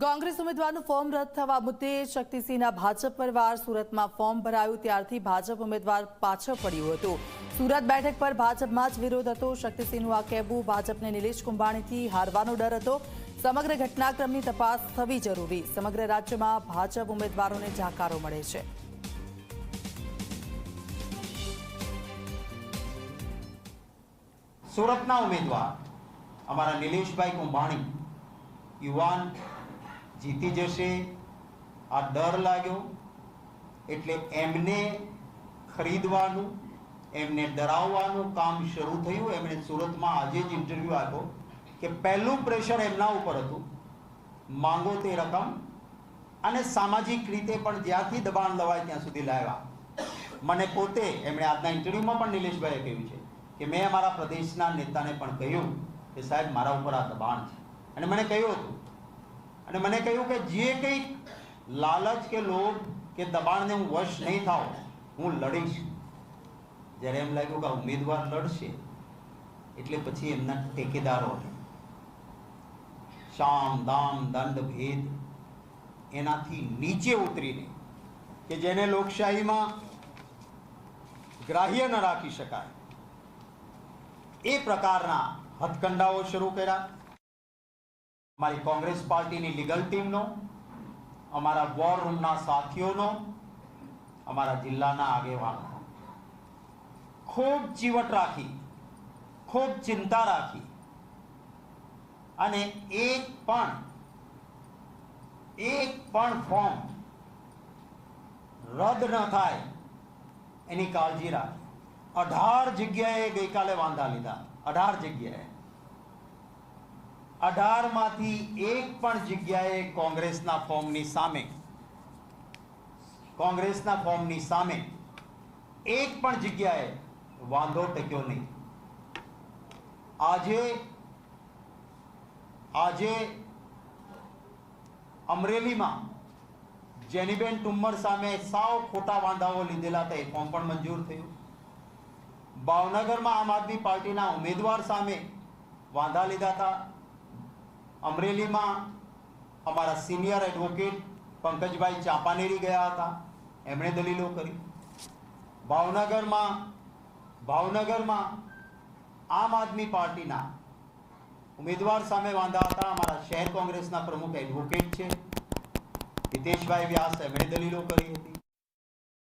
Congress ઉમેદવારનું form રદ થવા મુદ્દે શક્તિસિંહના ભાજપ પરવાર સુરતમાં ફોર્મ ભરાયું, ત્યારથી ભાજપ ઉમેદવાર પાછળ પડ્યું હતું. સુરત બેઠક પર ભાજપમાં જ વિરોધ હતો. શક્તિસિંહનું આ કહેવું ભાજપને નિલેશ કુંભાણીથી હારવાનો ડર હતો. સમગ્ર ઘટનાક્રમની તપાસ થવી જરૂરી. સમગ્ર રાજ્યમાં ભાજપ ઉમેદવારોને જાકારો મળે છે. સુરતના ઉમેદવાર, અમારા નિલેશભાઈ કુંભાણી, યુવાન જીતી જશે. આ ડર લાગ્યો. એટલે એમને ખરીદવાનું, એમને ડરાવવાનું કામ શરૂ થયું. એમણે સુરતમાં આજે જ ઇન્ટરવ્યૂ આપ્યો કે પહેલું પ્રેશર એમના ઉપર હતું. માંગો તે રકમ અને સામાજિક રીતે પણ જ્યાંથી દબાણ લવાય ત્યાં સુધી લાવ્યા. મને પોતે, એમણે આજના ઇન્ટરવ્યૂમાં પણ નિલેશભાઈએ કહ્યું છે કે મેં અમારા પ્રદેશના નેતાને પણ કહ્યું કે સાહેબ, મારા ઉપર આ દબાણ છે. અને મને કહ્યું હતું અને મને કહ્યું કે જે કંઈક લાલચ કે લોભ કે દબાણને હું વશ નહીં થાઉં, હું લડીશ. જ્યારે એમ લાગ્યું કે ઉમેદવાર લડશે, એટલે પછી એમના ટેકેદારોને શામ, દામ, દંડ, ભેદ એનાથી નીચે ઉતરીને કે જેને લોકશાહીમાં ગ્રાહ્ય ન રાખી શકાય, એ પ્રકારના હથકંડાઓ શરૂ કર્યા. અમારી કોંગ્રેસ પાર્ટીની લીગલ ટીમનો, અમારા વોર રૂમના સાથીઓનો, અમારા જિલ્લાના આગેવાનો. ખૂબ ચીવટ રાખી, ખૂબ ચિંતા રાખી. અને એક પણ એક પણ ફોર્મ રદ ન થાય, એની કાળજી રાખી. અઢાર જગ્યાએ ગઈકાલે વાંધા લીધા. અઢાર જગ્યાએ. અઢારમાંથી એક પણ જગ્યાએ કોંગ્રેસના ફોર્મની સામે. કોંગ્રેસના ફોર્મની સામે. એક પણ જગ્યાએ વાંધો ટક્યો નહીં. આજે આજે અમરેલીમાં જેનીબેન ટુમ્મર સામે સાવ ખોટા વાંધાઓ લીધેલા હતા. એ ફોર્મ પણ મંજૂર થયું. ભાવનગરમાં આમ આદમી પાર્ટીના ઉમેદવાર સામે વાંધા લીધા હતા. અમરેલીમાં અમારા સિનિયર એડવોકેટ પંકજભાઈ ચાંપાનેરી ગયા હતા. એમણે દલીલો કરી. ભાવનગરમાં ભાવનગરમાં આમ આદમી પાર્ટીના ઉમેદવાર સામે વાંધા હતા. અમારા શહેર કોંગ્રેસના પ્રમુખ એડવોકેટ છે. હિતેશભાઈ વ્યાસ એમણે દલીલો કરી હતી.